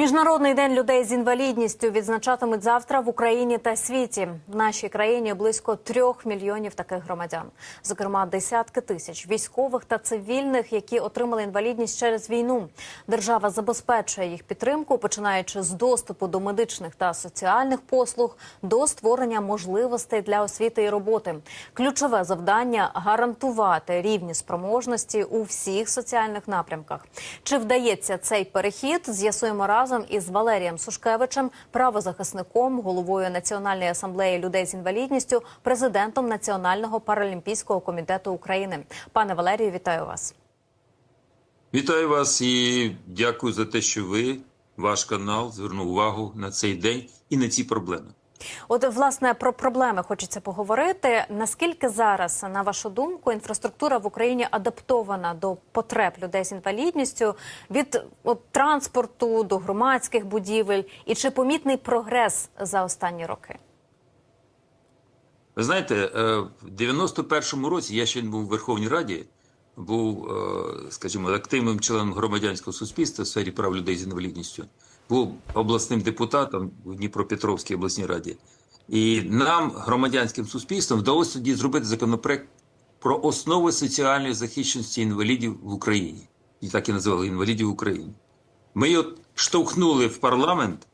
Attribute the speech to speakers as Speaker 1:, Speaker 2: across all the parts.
Speaker 1: Міжнародний день людей з інвалідністю відзначатимуть завтра в Україні та світі. В нашій країні близько трьох мільйонів таких громадян, зокрема десятки тисяч військових та цивільних, які отримали інвалідність через війну. Держава забезпечує їх підтримку, починаючи з доступу до медичних та соціальних послуг до створення можливостей для освіти і роботи. Ключове завдання гарантувати рівні спроможності у всіх соціальних напрямках. Чи вдається цей перехід? З'ясуємо разом із Валерієм Сушкевичем, правозахисником, головою Національної асамблеї людей з інвалідністю, президентом Національного паралімпійського комітету України. Пане Валерію, вітаю вас.
Speaker 2: Вітаю вас і дякую за те, що ви, ваш канал, звернув увагу на цей день і на ці проблеми.
Speaker 1: От власне про проблеми хочеться поговорити. Наскільки зараз, на вашу думку, інфраструктура в Україні адаптована до потреб людей з інвалідністю від от, транспорту до громадських будівель, і чи помітний прогрес за останні роки?
Speaker 2: Ви знаєте, е, в 91-му році я ще був у Верховній Раді, був, е, скажімо, активним членом громадянського суспільства в сфері прав людей з інвалідністю, був обласним депутатом в Дніпропетровській обласній раді. І нам, громадянським суспільством, вдалося тоді зробити законопроект про основи соціальної захищеності інвалідів в Україні. І так і називали інвалідів в Україні. Ми його штовхнули в парламент,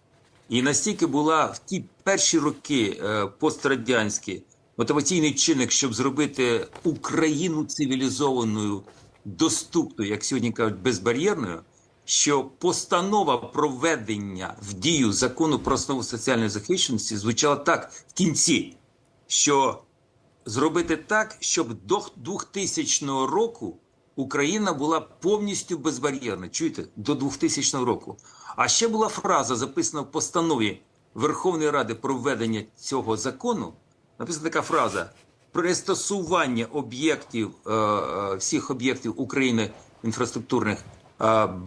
Speaker 2: і настільки була в ті перші роки е, пострадянські мотиваційний чинник, щоб зробити Україну цивілізованою, доступною, як сьогодні кажуть, безбар'єрною, що постанова проведення в дію закону про основу соціальної захищеності звучала так в кінці, що зробити так, щоб до 2000 року Україна була повністю безбар'єрна. Чуєте, до 2000 року. А ще була фраза, записана в постанові Верховної Ради про введення цього закону. Написана така фраза: пристосування об'єктів е, е, всіх об'єктів України інфраструктурних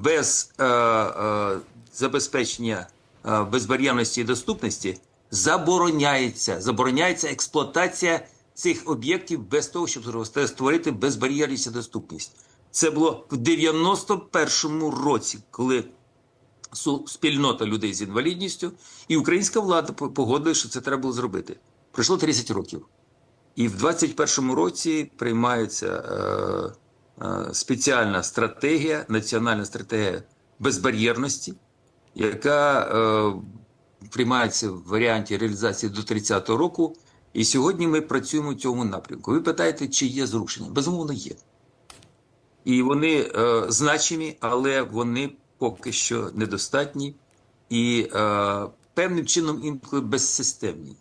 Speaker 2: без е, е, забезпечення е, безбар'єрності і доступності забороняється. Забороняється експлуатація цих об'єктів без того, щоб створити безбар'єрність і доступність. Це було в 91-му році, коли спільнота людей з інвалідністю і українська влада по- погодили, що це треба було зробити. Пройшло 30 років. І в 21-му році приймається е, е, спеціальна стратегія, національна стратегія безбар'єрності, яка е, приймається в варіанті реалізації до 30-го року. І сьогодні ми працюємо в цьому напрямку. Ви питаєте, чи є зрушення? Безумовно, є. І вони е, значимі, але вони поки що недостатні і е, певним чином інколи безсистемні.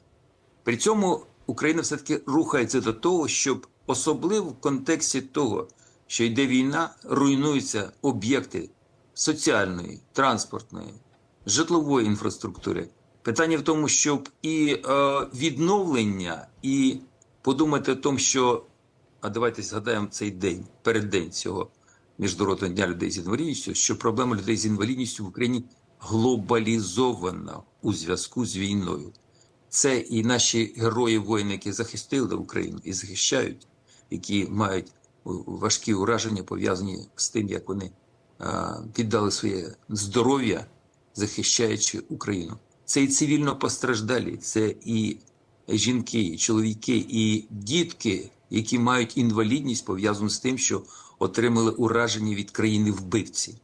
Speaker 2: При цьому Україна все-таки рухається до того, щоб особливо в контексті того, що йде війна, руйнуються об'єкти соціальної, транспортної, житлової інфраструктури. Питання в тому, щоб і е, відновлення, і подумати о тому, що а давайте згадаємо цей день, переддень цього міжнародного дня людей з інвалідністю, що проблема людей з інвалідністю в Україні глобалізована у зв'язку з війною. Це і наші герої воїни, які захистили Україну і захищають, які мають важкі ураження пов'язані з тим, як вони віддали своє здоров'я, захищаючи Україну. Це і цивільно постраждалі, це і жінки, і чоловіки, і дітки, які мають інвалідність пов'язану з тим, що отримали ураження від країни вбивці.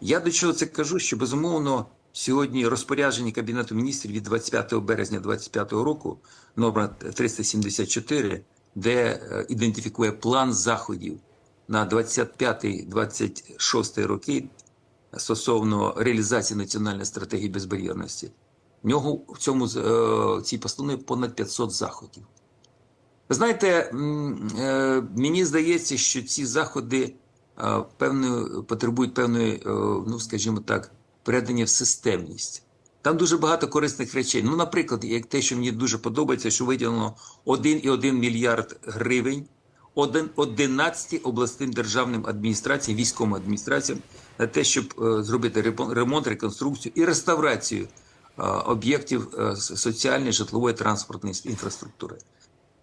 Speaker 2: Я до чого це кажу, що безумовно сьогодні розпорядження Кабінету міністрів від 25 березня 2025 року, номер 374, де е, ідентифікує план заходів на 25-26 роки стосовно реалізації національної стратегії безбар'єрності. В нього в цьому е, цій постанові понад 500 заходів. Ви знаєте, е, мені здається, що ці заходи певної потребують певної, ну скажімо так, передання в системність. Там дуже багато корисних речей. Ну, наприклад, як те, що мені дуже подобається, що виділено 1,1 мільярд гривень 11 обласним державним адміністраціям, військовим адміністраціям на те, щоб е, зробити ремонт, реконструкцію і реставрацію е, об'єктів е, соціальної, житлової, транспортної інфраструктури.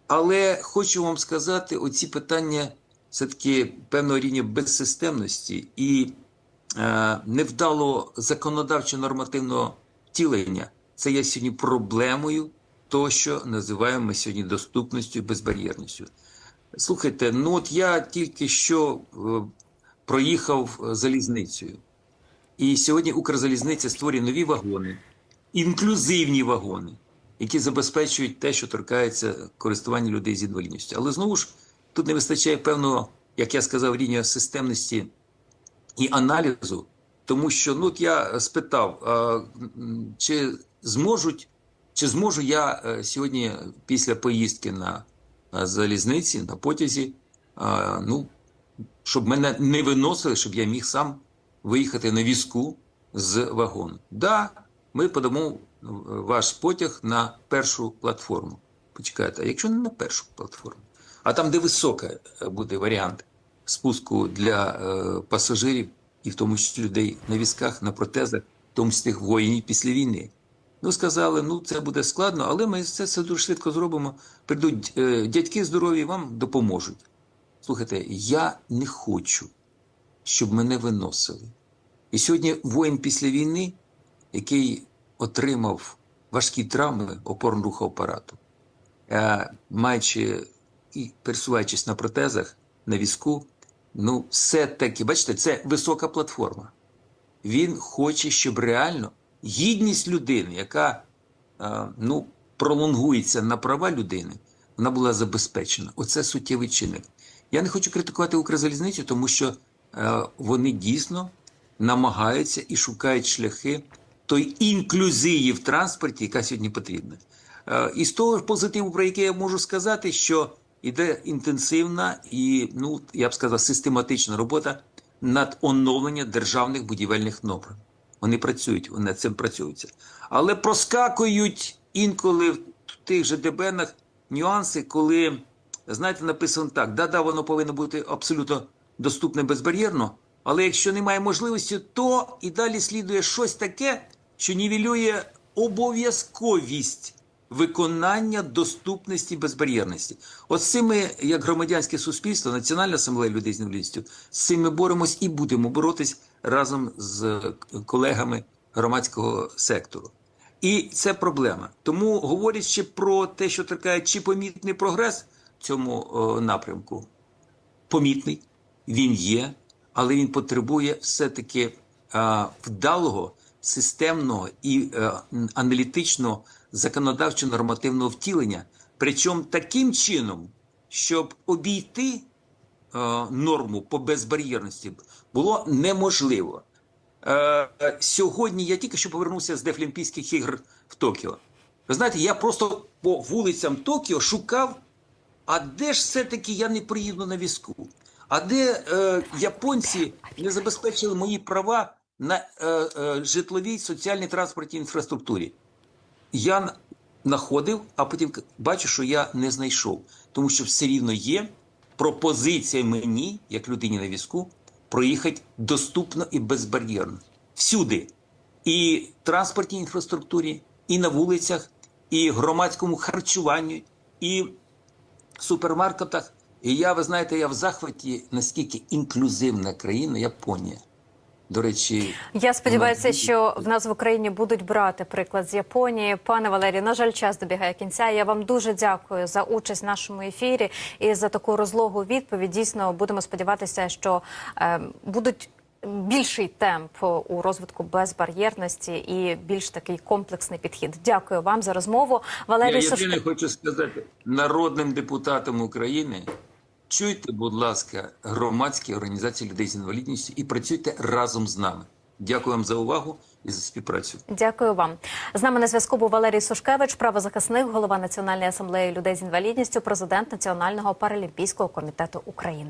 Speaker 2: Але хочу вам сказати, оці питання все-таки певного рівня безсистемності і е, невдалого законодавчо-нормативного втілення. Це є сьогодні проблемою того, що називаємо ми сьогодні доступністю і безбар'єрністю. Слухайте, ну от я тільки що е, проїхав е, залізницею. І сьогодні Укрзалізниця створює нові вагони, інклюзивні вагони, які забезпечують те, що торкається користування людей з інвалідністю. Але знову ж тут не вистачає певного, як я сказав, рівня системності і аналізу, тому що ну от я спитав, а, чи зможуть, чи зможу я е, сьогодні після поїздки на е, залізниці, на потязі, ну, щоб мене не виносили, щоб я міг сам виїхати на візку з вагону. Да, ми подамо е, ваш потяг на першу платформу. Почекайте, а якщо не на першу платформу, а там, де висока е, буде варіант спуску для е, пасажирів, і в тому числі людей на візках, на протезах, в тому числі воїнів після війни. Ну, сказали, ну це буде складно, але ми це все дуже швидко зробимо. Прийдуть е, дядьки здорові, вам допоможуть. Слухайте, я не хочу, щоб мене виносили. І сьогодні воїн після війни, який отримав важкі травми опорно-рухового апарату, е, маючи і пересуваючись на протезах, на візку, ну, все-таки, бачите, це висока платформа. Він хоче, щоб реально гідність людини, яка е, ну, пролонгується на права людини, вона була забезпечена. Оце суттєвий чинник. Я не хочу критикувати Укрзалізницю, тому що е, вони дійсно намагаються і шукають шляхи той інклюзії в транспорті, яка сьогодні потрібна. Е, і з того позитиву, про який я можу сказати, що йде інтенсивна і, ну я б сказав, систематична робота над оновленням державних будівельних норм. Вони працюють, вони над цим працюються. Але проскакують інколи в тих же ДБНах нюанси, коли, знаєте, написано так: да-да, воно повинно бути абсолютно доступне безбар'єрно, але якщо немає можливості, то і далі слідує щось таке, що нівелює обов'язковість виконання доступності безбар'єрності. От з цим ми, як громадянське суспільство, Національна асамблея людей з інвалідністю, з цим ми боремось і будемо боротись разом з колегами громадського сектору. І це проблема. Тому говорячи про те, що таке чи помітний прогрес в цьому напрямку, помітний, він є, але він потребує все-таки вдалого, системного і е, аналітичного законодавчо-нормативного втілення, причому таким чином, щоб обійти е, норму по безбар'єрності було неможливо. Е, сьогодні я тільки що повернувся з Дефлімпійських ігор в Токіо. Ви знаєте, я просто по вулицям Токіо шукав, а де ж все-таки я не приїду на візку? А де е, японці не забезпечили мої права на е, е, житловій соціальній транспортній інфраструктурі? Я на- знаходив, а потім бачу, що я не знайшов, тому що все рівно є пропозиція мені, як людині на візку, проїхати доступно і безбар'єрно. Всюди. І транспортній інфраструктурі, і на вулицях, і громадському харчуванні, і супермаркетах. І я, ви знаєте, я в захваті, наскільки інклюзивна країна Японія. До речі,
Speaker 1: Я сподіваюся,
Speaker 2: вона-
Speaker 1: що в нас в Україні будуть брати приклад з Японії. Пане Валерію, на жаль, час добігає кінця. Я вам дуже дякую за участь в нашому ефірі і за таку розлогу відповідь. Дійсно, будемо сподіватися, що е, будуть. Більший темп у розвитку безбар'єрності і більш такий комплексний підхід. Дякую вам за розмову. Валерій
Speaker 2: Я єдине хочу сказати народним депутатам України. Чуйте, будь ласка, громадські організації людей з інвалідністю і працюйте разом з нами. Дякую вам за увагу і за співпрацю.
Speaker 1: Дякую вам. З нами на зв'язку був Валерій Сушкевич, правозахисник, голова Національної асамблеї людей з інвалідністю, президент Національного паралімпійського комітету України.